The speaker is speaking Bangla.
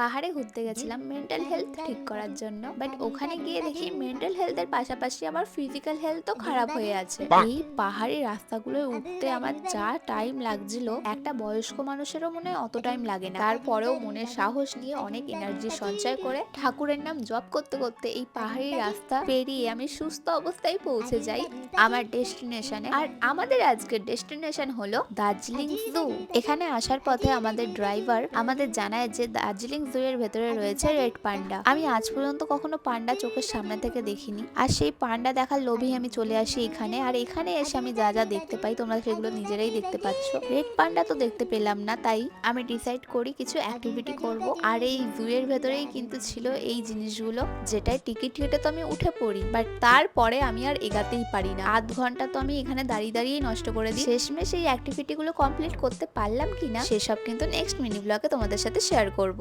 পাহাড়ে ঘুরতে গেছিলাম মেন্টাল হেলথ ঠিক করার জন্য। বাট ওখানে গিয়ে দেখি মেন্টাল হেলথের পাশাপাশি আমার ফিজিক্যাল হেলথও খারাপ হয়ে আছে। এই পাহাড়ি রাস্তাগুলো উঠতে আমার যা টাইম লাগছিল একটা বয়স্ক মানুষেরও মনে হয় অত টাইম লাগে না। তারপরেও মনে সাহস নিয়ে অনেক এনার্জি সঞ্চয় করে ঠাকুরের নাম জপ করতে করতে এই পাহাড়ি রাস্তা পেরিয়ে আমি সুস্থ অবস্থায় পৌঁছে যাই আমার ডেস্টিনেশনে আর আমাদের আজকের ডেস্টিনেশন হলো দার্জিলিং জু এখানে আসার পথে আমাদের ড্রাইভার আমাদের জানায় যে দার্জিলিং জু এর ভেতরে রয়েছে রেড পান্ডা। আমি আজ পর্যন্ত কখনো পান্ডা চোখের সামনে থেকে দেখিনি। আর সেই পান্ডা দেখার লোভেই আমি চলে আসি এখানে। আর এখানে এসে আমি যা যা দেখতে পাই তোমরা সেগুলো নিজেরাই দেখতে পাচ্ছ। রেড পান্ডা তো দেখতে পেলাম না তাই আমি ডিসাইড করি কিছু অ্যাক্টিভিটি করব। আর এই জুয়ের ভেতরেই কিন্তু ছিল এই জিনিসগুলো যেটাই টিকিট কেটে তো আমি উঠে পড়ি। বাট তারপরে আমি আর এগাতেই পারি না। আধ ঘণ্টা তো আমি এখানে দাঁড়িয়ে দাঁড়িয়েই নষ্ট করে দিই। শেষমেশ এই অ্যাক্টিভিটিগুলো কমপ্লিট করতে পারলাম কিনা সেসব কিন্তু নেক্সট মিনি ব্লগে তোমাদের সাথে শেয়ার করব।